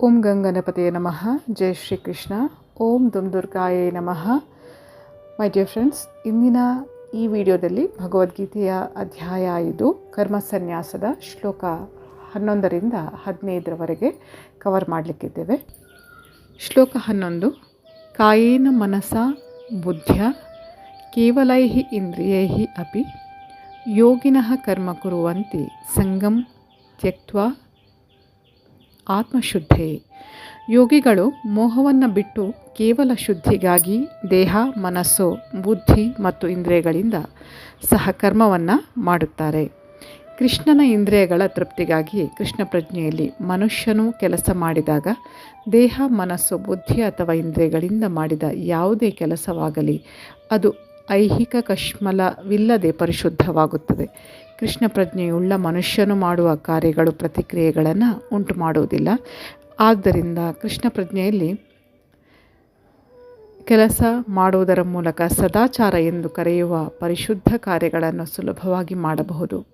ಓಂ ಗಂಗನಪತಿಯ ನಮಃ ಜೈ ಶ್ರೀ ಕೃಷ್ಣ ಓಂ ದುರ್ಗಾಯೇ ನಮಃ my dear friends ಇಂದಿನ ಈ ವಿಡಿಯೋದಲ್ಲಿ ಭಗವದ್ಗೀತೆಯ ಅಧ್ಯಾಯ ಇದು. ಕರ್ಮಸನ್ಯಾಸದ ಶ್ಲೋಕ ಹನ್ನೊಂದರಿಂದ ಹದಿನೈದರವರೆಗೆ ಕವರ್ ಮಾಡಲಿಕ್ಕಿದ್ದೇವೆ. ಶ್ಲೋಕ ಹನ್ನೊಂದು. ಕಾಯೇನ ಮನಸ ಬುದ್ಧ್ಯ ಕೇವಲೈ ಇಂದ್ರಿಯೈ ಅಪಿ ಯೋಗಿನಃ ಕರ್ಮ ಕುರುವಂತೆ ಸಂಗಂ ತ್ಯಕ್ತ್ವಾ ಆತ್ಮಶುದ್ಧೇ. ಯೋಗಿಗಳು ಮೋಹವನ್ನು ಬಿಟ್ಟು ಕೇವಲ ಶುದ್ಧಿಗಾಗಿ ದೇಹ, ಮನಸ್ಸು, ಬುದ್ಧಿ ಮತ್ತು ಇಂದ್ರಿಯಗಳಿಂದ ಸಹಕರ್ಮವನ್ನು ಮಾಡುತ್ತಾರೆ. ಕೃಷ್ಣನ ಇಂದ್ರಿಯಗಳ ತೃಪ್ತಿಗಾಗಿ ಕೃಷ್ಣ ಪ್ರಜ್ಞೆಯಲ್ಲಿ ಮನುಷ್ಯನು ಕೆಲಸ ಮಾಡಿದಾಗ, ದೇಹ, ಮನಸ್ಸು, ಬುದ್ಧಿ ಅಥವಾ ಇಂದ್ರಿಯಗಳಿಂದ ಮಾಡಿದ ಯಾವುದೇ ಕೆಲಸವಾಗಲಿ, ಅದು ಐಹಿಕ ಕಶ್ಮಲವಿಲ್ಲದೆ ಪರಿಶುದ್ಧವಾಗುತ್ತದೆ. ಕೃಷ್ಣ ಪ್ರಜ್ಞೆಯುಳ್ಳ ಮನುಷ್ಯನು ಮಾಡುವ ಕಾರ್ಯಗಳು, ಪ್ರತಿಕ್ರಿಯೆಗಳನ್ನು ಉಂಟು ಮಾಡುವುದಿಲ್ಲ ಆದ್ದರಿಂದ ಕೃಷ್ಣ ಪ್ರಜ್ಞೆಯಲ್ಲಿ ಕೆಲಸ ಮಾಡುವುದರ ಮೂಲಕ ಸದಾಚಾರ ಎಂದು ಕರೆಯುವ ಪರಿಶುದ್ಧ ಕಾರ್ಯಗಳನ್ನು ಸುಲಭವಾಗಿ ಮಾಡಬಹುದು.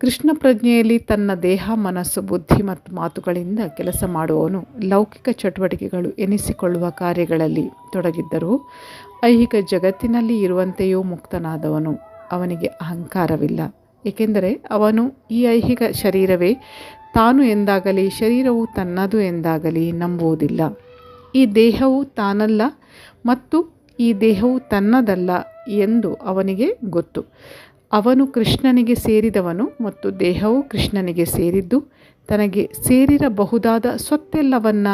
ಕೃಷ್ಣ ಪ್ರಜ್ಞೆಯಲ್ಲಿ ತನ್ನ ದೇಹ, ಮನಸ್ಸು, ಬುದ್ಧಿ ಮತ್ತು ಮಾತುಗಳಿಂದ ಕೆಲಸ ಮಾಡುವವನು ಲೌಕಿಕ ಚಟುವಟಿಕೆಗಳು ಎನಿಸಿಕೊಳ್ಳುವ ಕಾರ್ಯಗಳಲ್ಲಿ ತೊಡಗಿದ್ದರೂ ಐಹಿಕ ಜಗತ್ತಿನಲ್ಲಿ ಇರುವಂತೆಯೂ ಮುಕ್ತನಾದವನು. ಅವನಿಗೆ ಅಹಂಕಾರವಿಲ್ಲ. ಏಕೆಂದರೆ ಅವನು ಈ ಐಹಿಕ ಶರೀರವೇ, ತಾನು ಎಂದಾಗಲಿ, ಶರೀರವು ತನ್ನದು ಎಂದಾಗಲಿ ನಂಬುವುದಿಲ್ಲ. ಈ ದೇಹವು ತಾನಲ್ಲ ಮತ್ತು ಈ ದೇಹವು ತನ್ನದಲ್ಲ ಎಂದು ಅವನಿಗೆ ಗೊತ್ತು. ಅವನು ಕೃಷ್ಣನಿಗೆ ಸೇರಿದವನು ಮತ್ತು ದೇಹವು ಕೃಷ್ಣನಿಗೆ ಸೇರಿದ್ದು, ತನಗೆ ಸೇರಿರಬಹುದಾದ ಸ್ವತ್ತೆಲ್ಲವನ್ನ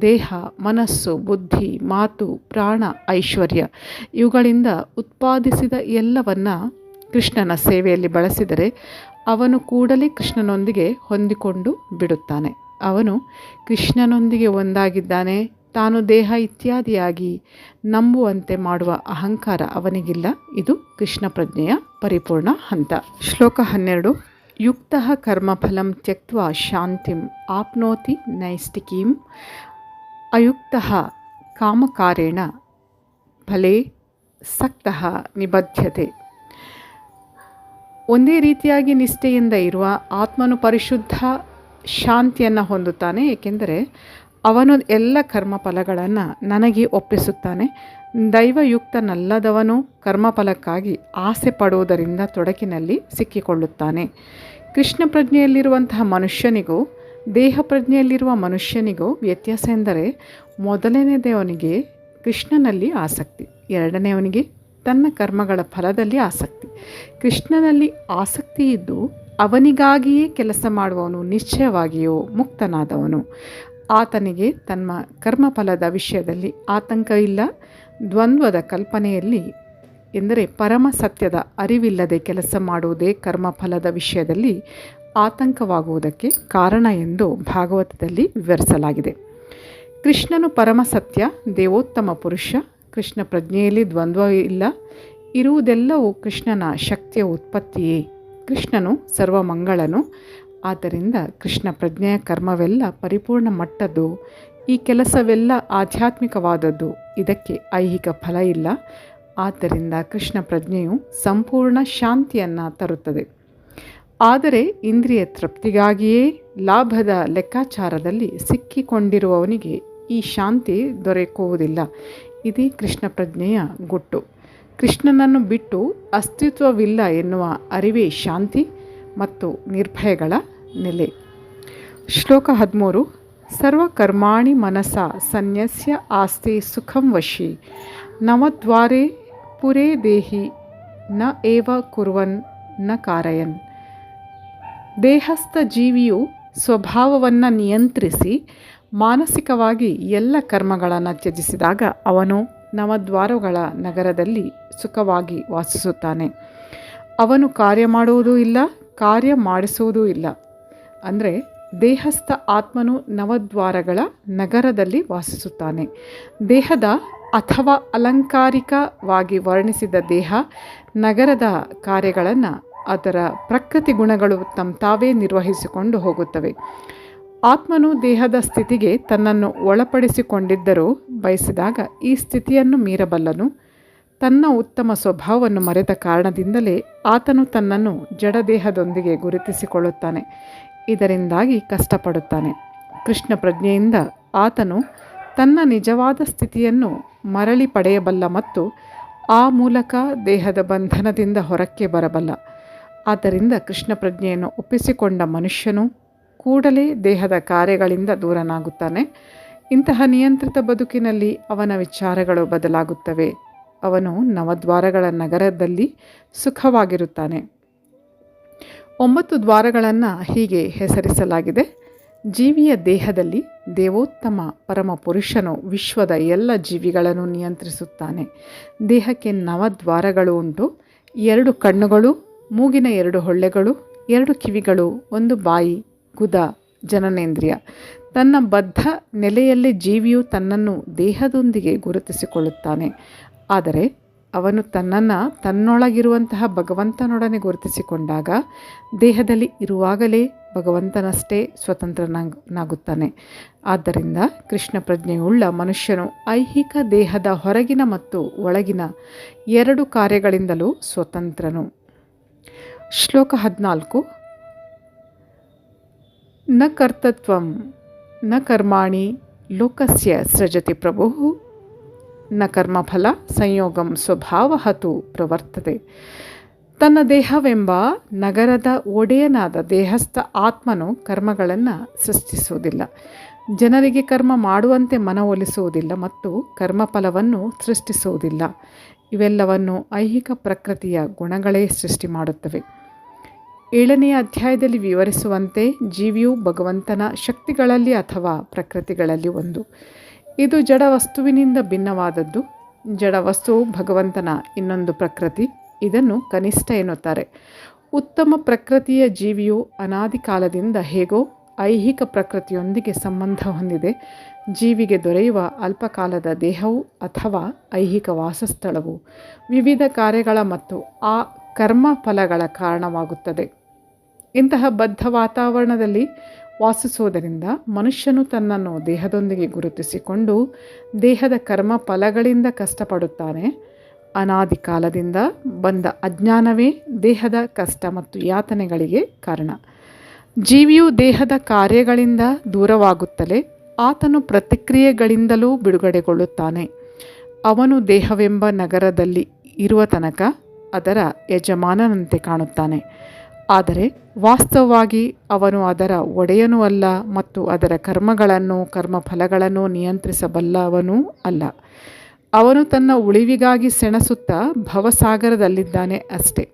ದೇಹ, ಮನಸ್ಸು, ಬುದ್ಧಿ, ಮಾತು, ಪ್ರಾಣ, ಐಶ್ವರ್ಯ ಇವುಗಳಿಂದ ಉತ್ಪಾದಿಸಿದ ಎಲ್ಲವನ್ನ ಕೃಷ್ಣನ ಸೇವೆಯಲ್ಲಿ ಬಳಸಿದರೆ ಅವನು ಕೂಡಲೇ ಕೃಷ್ಣನೊಂದಿಗೆ ಹೊಂದಿಕೊಂಡು ಬಿಡುತ್ತಾನೆ. ಅವನು ಕೃಷ್ಣನೊಂದಿಗೆ ಒಂದಾಗಿದ್ದಾನೆ, ತಾನು ದೇಹ ಇತ್ಯಾದಿಯಾಗಿ ನಂಬುವಂತೆ ಮಾಡುವ ಅಹಂಕಾರ ಅವನಿಗಿಲ್ಲ. ಇದು ಕೃಷ್ಣ ಪ್ರಜ್ಞೆಯ ಪರಿಪೂರ್ಣ ಹಂತ. ಶ್ಲೋಕ ಹನ್ನೆರಡು, ಯುಕ್ತ ಕರ್ಮಫಲಂ ತ್ಯಕ್ವ ಶಾಂತಿಂ ಆಪ್ನೋತಿ ನೈಷ್ಟಿಕೀಂ ಅಯುಕ್ತ ಕಾಮಕಾರೇಣ ಫಲೇ ಸಕ್ತ ನಿಬದ್ಧತೆ ಒಂದೇ ರೀತಿಯಾಗಿ ನಿಷ್ಠೆಯಿಂದ ಇರುವ ಆತ್ಮನು ಪರಿಶುದ್ಧ ಶಾಂತಿಯನ್ನು ಹೊಂದುತ್ತಾನೆ, ಏಕೆಂದರೆ ಅವನು ಎಲ್ಲ ಕರ್ಮಫಲಗಳನ್ನು ನನಗೆ ಒಪ್ಪಿಸುತ್ತಾನೆ. ದೈವಯುಕ್ತನಲ್ಲದವನು ಕರ್ಮಫಲಕ್ಕಾಗಿ ಆಸೆ ಪಡುವುದರಿಂದ ತೊಡಕಿನಲ್ಲಿ ಸಿಕ್ಕಿಕೊಳ್ಳುತ್ತಾನೆ. ಕೃಷ್ಣ ಪ್ರಜ್ಞೆಯಲ್ಲಿರುವಂತಹ ಮನುಷ್ಯನಿಗೂ, ದೇಹ ಪ್ರಜ್ಞೆಯಲ್ಲಿರುವ ಮನುಷ್ಯನಿಗೂ ವ್ಯತ್ಯಾಸ ಎಂದರೆ ಮೊದಲನೇದವನಿಗೆ ಕೃಷ್ಣನಲ್ಲಿ ಆಸಕ್ತಿ, ಎರಡನೆಯವನಿಗೆ ತನ್ನ ಕರ್ಮಗಳ ಫಲದಲ್ಲಿ ಆಸಕ್ತಿ. ಕೃಷ್ಣನಲ್ಲಿ ಆಸಕ್ತಿ ಇದ್ದು ಅವನಿಗಾಗಿಯೇ ಕೆಲಸ ಮಾಡುವವನು ನಿಶ್ಚಯವಾಗಿಯೂ ಮುಕ್ತನಾದವನು. ಆತನಿಗೆ ತನ್ನ ಕರ್ಮಫಲದ ವಿಷಯದಲ್ಲಿ ಆತಂಕ ಇಲ್ಲ. ದ್ವಂದ್ವದ ಕಲ್ಪನೆಯಲ್ಲಿ ಎಂದರೆ ಪರಮ ಸತ್ಯದ ಅರಿವಿಲ್ಲದೆ ಕೆಲಸ ಮಾಡುವುದೇ ಕರ್ಮಫಲದ ವಿಷಯದಲ್ಲಿ ಆತಂಕವಾಗುವುದಕ್ಕೆ ಕಾರಣ ಎಂದು ಭಾಗವತದಲ್ಲಿ ವಿವರಿಸಲಾಗಿದೆ. ಕೃಷ್ಣನು ಪರಮ ಸತ್ಯ, ದೇವೋತ್ತಮ ಪುರುಷ. ಕೃಷ್ಣ ಪ್ರಜ್ಞೆಯಲ್ಲಿ ದ್ವಂದ್ವ ಇಲ್ಲ. ಇರುವುದೆಲ್ಲವೂ ಕೃಷ್ಣನ ಶಕ್ತಿಯ ಉತ್ಪತ್ತಿಯೇ. ಕೃಷ್ಣನು ಸರ್ವಮಂಗಳನು. ಆದ್ದರಿಂದ ಕೃಷ್ಣ ಪ್ರಜ್ಞೆಯ ಕರ್ಮವೆಲ್ಲ ಪರಿಪೂರ್ಣ ಮಟ್ಟದ್ದು, ಈ ಕೆಲಸವೆಲ್ಲ ಆಧ್ಯಾತ್ಮಿಕವಾದದ್ದು. ಇದಕ್ಕೆ ಐಹಿಕ ಫಲ ಇಲ್ಲ. ಆದ್ದರಿಂದ ಕೃಷ್ಣ ಪ್ರಜ್ಞೆಯು ಸಂಪೂರ್ಣ ಶಾಂತಿಯನ್ನು ತರುತ್ತದೆ. ಆದರೆ ಇಂದ್ರಿಯ ತೃಪ್ತಿಗಾಗಿಯೇ ಲಾಭದ ಲೆಕ್ಕಾಚಾರದಲ್ಲಿ ಸಿಕ್ಕಿಕೊಂಡಿರುವವನಿಗೆ ಈ ಶಾಂತಿ ದೊರಕುವುದಿಲ್ಲ. ಇದೇ ಕೃಷ್ಣ ಪ್ರಜ್ಞೆಯ ಗುಟ್ಟು. ಕೃಷ್ಣನನ್ನು ಬಿಟ್ಟು ಅಸ್ತಿತ್ವವಿಲ್ಲ ಎನ್ನುವ ಅರಿವೇ ಶಾಂತಿ ಮತ್ತು ನಿರ್ಭಯಗಳ ನೆಲೆ. ಶ್ಲೋಕ ಹದಿಮೂರು, ಸರ್ವಕರ್ಮಾಣಿ ಮನಸ ಸನ್ಯಸ್ಯ ಆಸ್ತಿ ಸುಖಂ ವಶಿ, ನವದ್ವಾರೆ ಪುರೇ ದೇಹಿ, ನ ಏವ ಕುರುವನ್, ನ ಕಾರಯನ್. ದೇಹಸ್ಥ ಜೀವಿಯು ಸ್ವಭಾವವನ್ನು ನಿಯಂತ್ರಿಸಿ ಮಾನಸಿಕವಾಗಿ ಎಲ್ಲ ಕರ್ಮಗಳನ್ನು ತ್ಯಜಿಸಿದಾಗ ಅವನು ನವದ್ವಾರಗಳ ನಗರದಲ್ಲಿ ಸುಖವಾಗಿ ವಾಸಿಸುತ್ತಾನೆ. ಅವನು ಕಾರ್ಯ ಮಾಡುವುದೂ ಇಲ್ಲ, ಕಾರ್ಯ ಮಾಡಿಸುವುದೂ ಇಲ್ಲ. ಅಂದರೆ ದೇಹಸ್ಥ ಆತ್ಮನು ನವದ್ವಾರಗಳ ನಗರದಲ್ಲಿ ವಾಸಿಸುತ್ತಾನೆ. ದೇಹದ ಅಥವಾ ಅಲಂಕಾರಿಕವಾಗಿ ವರ್ಣಿಸಿದ ದೇಹ ನಗರದ ಕಾರ್ಯಗಳನ್ನು ಅದರ ಪ್ರಕೃತಿ ಗುಣಗಳು ತಮ್ಮ ತಾವೇ ನಿರ್ವಹಿಸಿಕೊಂಡು ಹೋಗುತ್ತವೆ. ಆತ್ಮನು ದೇಹದ ಸ್ಥಿತಿಗೆ ತನ್ನನ್ನು ಒಳಪಡಿಸಿಕೊಂಡಿದ್ದರೂ ಬಯಸಿದಾಗ ಈ ಸ್ಥಿತಿಯನ್ನು ಮೀರಬಲ್ಲನು. ತನ್ನ ಉತ್ತಮ ಸ್ವಭಾವವನ್ನು ಮರೆತ ಕಾರಣದಿಂದಲೇ ಆತನು ತನ್ನನ್ನು ಜಡದೇಹದೊಂದಿಗೆ ಗುರುತಿಸಿಕೊಳ್ಳುತ್ತಾನೆ, ಇದರಿಂದಾಗಿ ಕಷ್ಟಪಡುತ್ತಾನೆ. ಕೃಷ್ಣ ಪ್ರಜ್ಞೆಯಿಂದ ಆತನು ತನ್ನ ನಿಜವಾದ ಸ್ಥಿತಿಯನ್ನು ಮರಳಿ ಪಡೆಯಬಲ್ಲ ಮತ್ತು ಆ ಮೂಲಕ ದೇಹದ ಬಂಧನದಿಂದ ಹೊರಕ್ಕೆ ಬರಬಲ್ಲ. ಆದ್ದರಿಂದ ಕೃಷ್ಣ ಪ್ರಜ್ಞೆಯನ್ನು ಒಪ್ಪಿಸಿಕೊಂಡ ಮನುಷ್ಯನು ಕೂಡಲೇ ದೇಹದ ಕಾರ್ಯಗಳಿಂದ ದೂರನಾಗುತ್ತಾನೆ. ಇಂತಹ ನಿಯಂತ್ರಿತ ಬದುಕಿನಲ್ಲಿ ಅವನ ವಿಚಾರಗಳು ಬದಲಾಗುತ್ತವೆ. ಅವನು ನವದ್ವಾರಗಳ ನಗರದಲ್ಲಿ ಸುಖವಾಗಿರುತ್ತಾನೆ. ಒಂಬತ್ತು ದ್ವಾರಗಳನ್ನು ಹೀಗೆ ಹೆಸರಿಸಲಾಗಿದೆ. ಜೀವಿಯ ದೇಹದಲ್ಲಿ ದೇವೋತ್ತಮ ಪರಮ ಪುರುಷನು ವಿಶ್ವದ ಎಲ್ಲ ಜೀವಿಗಳನ್ನು ನಿಯಂತ್ರಿಸುತ್ತಾನೆ. ದೇಹಕ್ಕೆ ನವದ್ವಾರಗಳು ಉಂಟು. ಎರಡು ಕಣ್ಣುಗಳು, ಮೂಗಿನ ಎರಡು ಹೊಳ್ಳೆಗಳು, ಎರಡು ಕಿವಿಗಳು, ಒಂದು ಬಾಯಿ ಗುದ ಜನನೇಂದ್ರಿಯ. ತನ್ನ ಬದ್ಧ ನೆಲೆಯಲ್ಲಿ ಜೀವಿಯು ತನ್ನನ್ನು ದೇಹದೊಂದಿಗೆ ಗುರುತಿಸಿಕೊಳ್ಳುತ್ತಾನೆ. ಆದರೆ ಅವನು ತನ್ನನ್ನು ತನ್ನೊಳಗಿರುವಂತಹ ಭಗವಂತನೊಡನೆ ಗುರುತಿಸಿಕೊಂಡಾಗ ದೇಹದಲ್ಲಿ ಇರುವಾಗಲೇ ಭಗವಂತನಷ್ಟೇ ಸ್ವತಂತ್ರನಾಗುತ್ತಾನೆ. ಆದ್ದರಿಂದ ಕೃಷ್ಣ ಪ್ರಜ್ಞೆಯುಳ್ಳ ಮನುಷ್ಯನು ಐಹಿಕ ದೇಹದ ಹೊರಗಿನ ಮತ್ತು ಒಳಗಿನ ಎರಡು ಕಾರ್ಯಗಳಿಂದಲೂ ಸ್ವತಂತ್ರನು. ಶ್ಲೋಕ ಹದಿನಾಲ್ಕು ನ ಕರ್ತತ್ವಂ, ನ ಕರ್ಮಾಣಿ ಲೋಕಸ್ಯ ಸೃಜತಿ ಪ್ರಭು, ನ ಕರ್ಮಫಲ ಸಂಯೋಗಂ ಸ್ವಭಾವಹತು ಪ್ರವರ್ತದೆ ತನ್ನ ದೇಹವೆಂಬ ನಗರದ ಒಡೆಯನಾದ ದೇಹಸ್ಥ ಆತ್ಮನು ಕರ್ಮಗಳನ್ನು ಸೃಷ್ಟಿಸುವುದಿಲ್ಲ. ಜನರಿಗೆ ಕರ್ಮ ಮಾಡುವಂತೆ ಮನವೊಲಿಸುವುದಿಲ್ಲ ಮತ್ತು ಕರ್ಮಫಲವನ್ನು ಸೃಷ್ಟಿಸುವುದಿಲ್ಲ. ಇವೆಲ್ಲವನ್ನು ಐಹಿಕ ಪ್ರಕೃತಿಯ ಗುಣಗಳೇ ಸೃಷ್ಟಿ ಮಾಡುತ್ತವೆ. ಏಳನೆಯ ಅಧ್ಯಾಯದಲ್ಲಿ ವಿವರಿಸುವಂತೆ ಜೀವಿಯು ಭಗವಂತನ ಶಕ್ತಿಗಳಲ್ಲಿ ಅಥವಾ ಪ್ರಕೃತಿಗಳಲ್ಲಿ ಒಂದು. ಇದು ಜಡ ವಸ್ತುವಿನಿಂದ ಭಿನ್ನವಾದದ್ದು. ಜಡ ವಸ್ತುವು ಭಗವಂತನ ಇನ್ನೊಂದು ಪ್ರಕೃತಿ. ಇದನ್ನು ಕನಿಷ್ಠ ಎನ್ನುತ್ತಾರೆ. ಉತ್ತಮ ಪ್ರಕೃತಿಯ ಜೀವಿಯು ಅನಾದಿ ಕಾಲದಿಂದ ಹೇಗೋ ಐಹಿಕ ಪ್ರಕೃತಿಯೊಂದಿಗೆ ಸಂಬಂಧ ಹೊಂದಿದೆ. ಜೀವಿಗೆ ದೊರೆಯುವ ಅಲ್ಪಕಾಲದ ದೇಹವು ಅಥವಾ ಐಹಿಕ ವಾಸಸ್ಥಳವು ವಿವಿಧ ಕಾರ್ಯಗಳ ಮತ್ತು ಆ ಕರ್ಮ ಫಲಗಳ ಕಾರಣವಾಗುತ್ತದೆ. ಇಂತಹ ಬದ್ಧ ವಾತಾವರಣದಲ್ಲಿ ವಾಸಿಸುವುದರಿಂದ ಮನುಷ್ಯನು ತನ್ನನ್ನು ದೇಹದೊಂದಿಗೆ ಗುರುತಿಸಿಕೊಂಡು ದೇಹದ ಕರ್ಮ ಫಲಗಳಿಂದ ಕಷ್ಟಪಡುತ್ತಾನೆ. ಅನಾದಿ ಕಾಲದಿಂದ ಬಂದ ಅಜ್ಞಾನವೇ ದೇಹದ ಕಷ್ಟ ಮತ್ತು ಯಾತನೆಗಳಿಗೆ ಕಾರಣ. ಜೀವಿಯು ದೇಹದ ಕಾರ್ಯಗಳಿಂದ ದೂರವಾಗುತ್ತಲೇ ಆತನು ಪ್ರತಿಕ್ರಿಯೆಗಳಿಂದಲೂ ಬಿಡುಗಡೆಗೊಳ್ಳುತ್ತಾನೆ. ಅವನು ದೇಹವೆಂಬ ನಗರದಲ್ಲಿ ಇರುವ ತನಕ ಅದರ ಯಜಮಾನನಂತೆ ಕಾಣುತ್ತಾನೆ. ಆದರೆ ವಾಸ್ತವವಾಗಿ ಅವನು ಅದರ ಒಡೆಯನೂ ಅಲ್ಲ ಮತ್ತು ಅದರ ಕರ್ಮಗಳನ್ನು ಕರ್ಮಫಲಗಳನ್ನು ನಿಯಂತ್ರಿಸಬಲ್ಲವನೂ ಅಲ್ಲ. ಅವನು ತನ್ನ ಉಳಿವಿಗಾಗಿ ಸೆಣಸುತ್ತಾ ಭವಸಾಗರದಲ್ಲಿದ್ದಾನೆ ಅಷ್ಟೆ.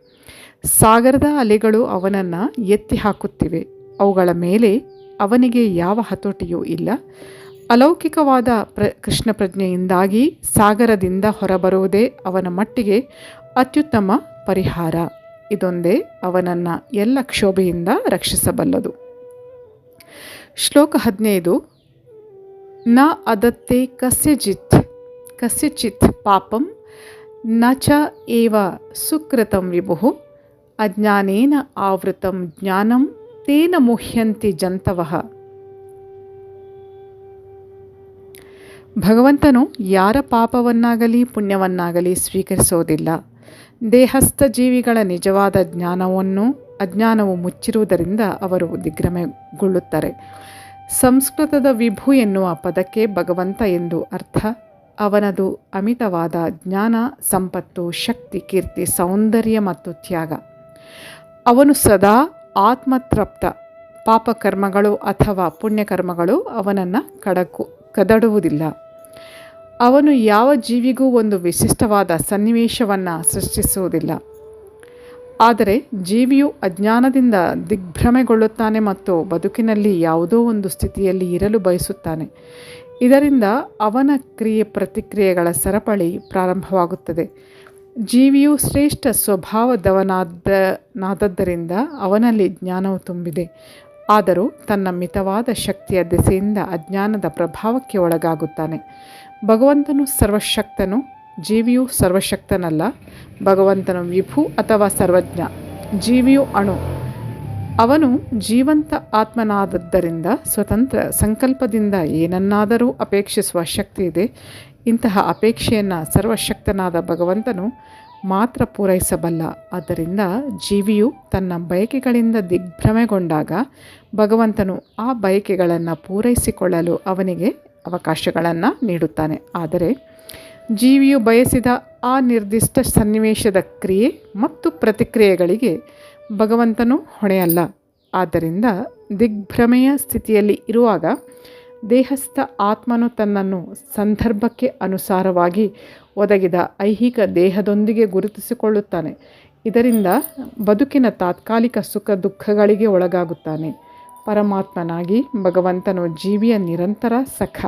ಸಾಗರದ ಅಲೆಗಳು ಅವನನ್ನು ಎತ್ತಿ ಹಾಕುತ್ತಿವೆ. ಅವುಗಳ ಮೇಲೆ ಅವನಿಗೆ ಯಾವ ಹತೋಟಿಯೂ ಇಲ್ಲ. ಅಲೌಕಿಕವಾದ ಪ್ರ, ಕೃಷ್ಣ ಪ್ರಜ್ಞೆಯಿಂದಾಗಿ ಸಾಗರದಿಂದ ಹೊರಬರುವುದೇ ಅವನ ಮಟ್ಟಿಗೆ ಅತ್ಯುತ್ತಮ ಪರಿಹಾರ. ಇದೊಂದೇ ಅವನನ್ನು ಎಲ್ಲ ಕ್ಷೋಭೆಯಿಂದ ರಕ್ಷಿಸಬಲ್ಲದು. ಶ್ಲೋಕ ಹದಿನೈದು. ನ ಅದತ್ತೆ ಕಸ್ಯಚಿತ್ ಕಸ್ಯಚಿತ್ ಪಾಪಂ, ನ ಚ ಏವ ಸುಕೃತಂ ವಿಭು ಅಜ್ಞಾನೇನ ಆವೃತಂ ಜ್ಞಾನಂ, ತೇನ ಮುಹ್ಯಂತಿ ಜಂತವಃ. ಭಗವಂತನು ಯಾರ ಪಾಪವನ್ನಾಗಲಿ ಪುಣ್ಯವನ್ನಾಗಲಿ ಸ್ವೀಕರಿಸೋದಿಲ್ಲ. ದೇಹಸ್ಥ ಜೀವಿಗಳ ನಿಜವಾದ ಜ್ಞಾನವನ್ನು, ಅಜ್ಞಾನವು ಮುಚ್ಚಿರುವುದರಿಂದ ಅವರು ದಿಗ್ರಮೆಗೊಳ್ಳುತ್ತಾರೆ ಸಂಸ್ಕೃತದ ವಿಭು ಎನ್ನುವ ಪದಕ್ಕೆ ಭಗವಂತ ಎಂದು ಅರ್ಥ, ಅವನದು ಅಮಿತವಾದ ಜ್ಞಾನ, ಸಂಪತ್ತು, ಶಕ್ತಿ, ಕೀರ್ತಿ, ಸೌಂದರ್ಯ ಮತ್ತು ತ್ಯಾಗ. ಅವನು ಸದಾ ಆತ್ಮತೃಪ್ತ. ಪಾಪಕರ್ಮಗಳು ಅಥವಾ ಪುಣ್ಯಕರ್ಮಗಳು ಅವನನ್ನು ಕಡಕು, ಕದಡುವುದಿಲ್ಲ. ಅವನು ಯಾವ ಜೀವಿಗೂ ಒಂದು ವಿಶಿಷ್ಟವಾದ ಸನ್ನಿವೇಶವನ್ನು ಸೃಷ್ಟಿಸುವುದಿಲ್ಲ. ಆದರೆ ಜೀವಿಯು ಅಜ್ಞಾನದಿಂದ ದಿಗ್ಭ್ರಮೆಗೊಳ್ಳುತ್ತಾನೆ ಮತ್ತು ಬದುಕಿನಲ್ಲಿ ಯಾವುದೋ ಒಂದು ಸ್ಥಿತಿಯಲ್ಲಿ ಇರಲು ಬಯಸುತ್ತಾನೆ. ಇದರಿಂದ ಅವನ ಕ್ರಿಯೆ ಪ್ರತಿಕ್ರಿಯೆಗಳ ಸರಪಳಿ ಪ್ರಾರಂಭವಾಗುತ್ತದೆ. ಜೀವಿಯು ಶ್ರೇಷ್ಠ ಸ್ವಭಾವದವನಾದನಾದದ್ದರಿಂದ ಅವನಲ್ಲಿ ಜ್ಞಾನವು ತುಂಬಿದೆ. ಆದರೂ ತನ್ನ ಮಿತವಾದ ಶಕ್ತಿಯ ದೆಸೆಯಿಂದ ಅಜ್ಞಾನದ ಪ್ರಭಾವಕ್ಕೆ ಒಳಗಾಗುತ್ತಾನೆ. ಭಗವಂತನು ಸರ್ವಶಕ್ತನು, ಜೀವಿಯು ಸರ್ವಶಕ್ತನಲ್ಲ, ಭಗವಂತನು ವಿಭು ಅಥವಾ ಸರ್ವಜ್ಞ, ಜೀವಿಯು ಅಣು. ಅವನು ಜೀವಂತ ಆತ್ಮನಾದದ್ದರಿಂದ ಸ್ವತಂತ್ರ ಸಂಕಲ್ಪದಿಂದ ಏನನ್ನಾದರೂ ಅಪೇಕ್ಷಿಸುವ ಶಕ್ತಿ ಇದೆ. ಇಂತಹ ಅಪೇಕ್ಷೆಯನ್ನು ಸರ್ವಶಕ್ತನಾದ ಭಗವಂತನು ಮಾತ್ರ ಪೂರೈಸಬಲ್ಲ. ಆದ್ದರಿಂದ ಜೀವಿಯು ತನ್ನ ಬಯಕೆಗಳಿಂದ ದಿಗ್ಭ್ರಮೆಗೊಂಡಾಗ ಭಗವಂತನು ಆ ಬಯಕೆಗಳನ್ನು ಪೂರೈಸಿಕೊಳ್ಳಲು ಅವನಿಗೆ ಅವಕಾಶಗಳನ್ನು ನೀಡುತ್ತಾನೆ. ಆದರೆ ಜೀವಿಯು ಬಯಸಿದ ಆ ನಿರ್ದಿಷ್ಟ ಸನ್ನಿವೇಶದ ಕ್ರಿಯೆ ಮತ್ತು ಪ್ರತಿಕ್ರಿಯೆಗಳಿಗೆ ಭಗವಂತನು ಹೊಣೆಯಲ್ಲ. ಆದ್ದರಿಂದ ದಿಗ್ಭ್ರಮೆಯ ಸ್ಥಿತಿಯಲ್ಲಿ ಇರುವಾಗ ದೇಹಸ್ಥ ಆತ್ಮನು ತನ್ನನ್ನು ಸಂದರ್ಭಕ್ಕೆ ಅನುಸಾರವಾಗಿ ಒದಗಿದ ಐಹಿಕ ದೇಹದೊಂದಿಗೆ ಗುರುತಿಸಿಕೊಳ್ಳುತ್ತಾನೆ. ಇದರಿಂದ ಬದುಕಿನ ತಾತ್ಕಾಲಿಕ ಸುಖ ದುಃಖಗಳಿಗೆ ಒಳಗಾಗುತ್ತಾನೆ. ಪರಮಾತ್ಮನಾಗಿ ಭಗವಂತನು ಜೀವಿಯ ನಿರಂತರ ಸಖ.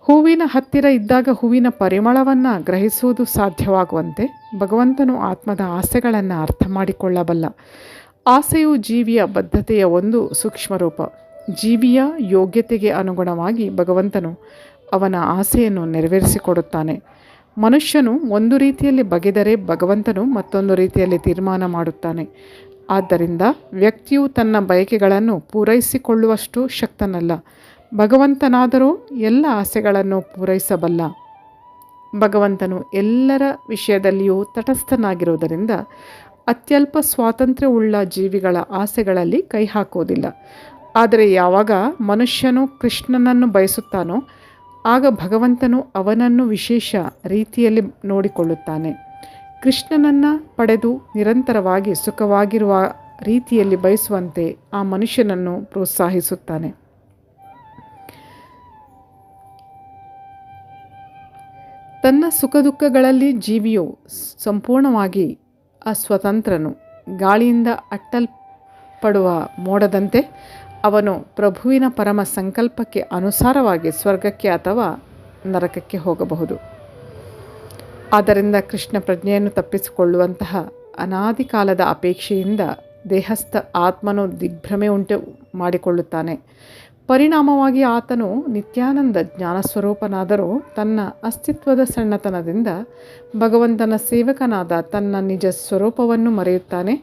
ಹೂವಿನ ಹತ್ತಿರ ಇದ್ದಾಗ ಹೂವಿನ ಪರಿಮಳವನ್ನು ಗ್ರಹಿಸುವುದು ಸಾಧ್ಯವಾಗುವಂತೆ ಭಗವಂತನು ಆತ್ಮದ ಆಸೆಗಳನ್ನು ಅರ್ಥ ಮಾಡಿಕೊಳ್ಳಬಲ್ಲ. ಆಸೆಯು ಜೀವಿಯ ಬದ್ಧತೆಯ ಒಂದು ಸೂಕ್ಷ್ಮ ರೂಪ ಜೀವಿಯ ಯೋಗ್ಯತೆಗೆ ಅನುಗುಣವಾಗಿ ಭಗವಂತನು ಅವನ ಆಸೆಯನ್ನು ನೆರವೇರಿಸಿಕೊಡುತ್ತಾನೆ. ಮನುಷ್ಯನು ಒಂದು ರೀತಿಯಲ್ಲಿ ಬಗೆದರೆ ಭಗವಂತನು ಮತ್ತೊಂದು ರೀತಿಯಲ್ಲಿ ತೀರ್ಮಾನ ಮಾಡುತ್ತಾನೆ. ಆದ್ದರಿಂದ ವ್ಯಕ್ತಿಯು ತನ್ನ ಬಯಕೆಗಳನ್ನು ಪೂರೈಸಿಕೊಳ್ಳುವಷ್ಟು ಶಕ್ತನಲ್ಲ. ಭಗವಂತನಾದರೂ ಎಲ್ಲ ಆಸೆಗಳನ್ನು ಪೂರೈಸಬಲ್ಲ. ಭಗವಂತನು ಎಲ್ಲರ ವಿಷಯದಲ್ಲಿಯೂ ತಟಸ್ಥನಾಗಿರುವುದರಿಂದ ಅತ್ಯಲ್ಪ ಸ್ವಾತಂತ್ರ್ಯವುಳ್ಳ ಜೀವಿಗಳ ಆಸೆಗಳಲ್ಲಿ ಕೈ ಹಾಕುವುದಿಲ್ಲ. ಆದರೆ ಯಾವಾಗ ಮನುಷ್ಯನು ಕೃಷ್ಣನನ್ನು ಬಯಸುತ್ತಾನೋ, ಆಗ ಭಗವಂತನು ಅವನನ್ನು ವಿಶೇಷ ರೀತಿಯಲ್ಲಿ ನೋಡಿಕೊಳ್ಳುತ್ತಾನೆ. ಕೃಷ್ಣನನ್ನು ಪಡೆದು ನಿರಂತರವಾಗಿ ಸುಖವಾಗಿರುವ ರೀತಿಯಲ್ಲಿ ಬಯಸುವಂತೆ ಆ ಮನುಷ್ಯನನ್ನು ಪ್ರೋತ್ಸಾಹಿಸುತ್ತಾನೆ. ತನ್ನ ಸುಖ ದುಃಖಗಳಲ್ಲಿ ಜೀವಿಯು ಸಂಪೂರ್ಣವಾಗಿ ಅಸ್ವತಂತ್ರನು. ಗಾಳಿಯಿಂದ ಅಟ್ಟಲ್ಪಡುವ ಮೋಡದಂತೆ ಅವನು ಪ್ರಭುವಿನ ಪರಮ ಸಂಕಲ್ಪಕ್ಕೆ ಅನುಸಾರವಾಗಿ ಸ್ವರ್ಗಕ್ಕೆ ಅಥವಾ ನರಕಕ್ಕೆ ಹೋಗಬಹುದು. ಆದ್ದರಿಂದ ಕೃಷ್ಣ ಪ್ರಜ್ಞೆಯನ್ನು ತಪ್ಪಿಸಿಕೊಳ್ಳುವಂತಹ ಅನಾದಿ ಕಾಲದ ಅಪೇಕ್ಷೆಯಿಂದ ದೇಹಸ್ಥ ಆತ್ಮನು ದಿಗ್ಭ್ರಮೆ ಉಂಟು ಮಾಡಿಕೊಳ್ಳುತ್ತಾನೆ. ಪರಿಣಾಮವಾಗಿ ಆತನು ನಿತ್ಯಾನಂದ ಜ್ಞಾನಸ್ವರೂಪನಾದರೂ ತನ್ನ ಅಸ್ತಿತ್ವದ ಸಣ್ಣತನದಿಂದ ಭಗವಂತನ ಸೇವಕನಾದ ತನ್ನ ನಿಜ ಸ್ವರೂಪವನ್ನು ಮರೆಯುತ್ತಾನೆ.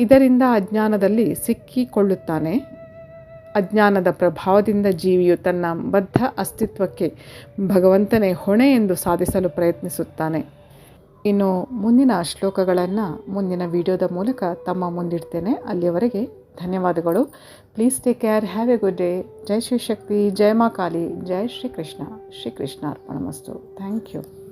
ಇದರಿಂದ ಅಜ್ಞಾನದಲ್ಲಿ ಸಿಕ್ಕಿಕೊಳ್ಳುತ್ತಾನೆ. ಅಜ್ಞಾನದ ಪ್ರಭಾವದಿಂದ ಜೀವಿಯು ತನ್ನ ಬದ್ಧ ಅಸ್ತಿತ್ವಕ್ಕೆ ಭಗವಂತನೇ ಹೊಣೆ ಎಂದು ಸಾಧಿಸಲು ಪ್ರಯತ್ನಿಸುತ್ತಾನೆ. ಇನ್ನು ಮುಂದಿನ ಶ್ಲೋಕಗಳನ್ನು ಮುಂದಿನ ವಿಡಿಯೋದ ಮೂಲಕ ತಮ್ಮ ಮುಂದಿಡ್ತೇನೆ. ಅಲ್ಲಿಯವರೆಗೆ ಧನ್ಯವಾದಗಳು. Please take care have a good day ಜೈ ಶ್ರೀ ಶಕ್ತಿ. ಜಯ ಮಾ ಕಾಳಿ. ಜೈ ಶ್ರೀ ಕೃಷ್ಣ. ಶ್ರೀ ಕೃಷ್ಣ ಅರ್ಪಣಮಸ್ತು ಥ್ಯಾಂಕ್ ಯು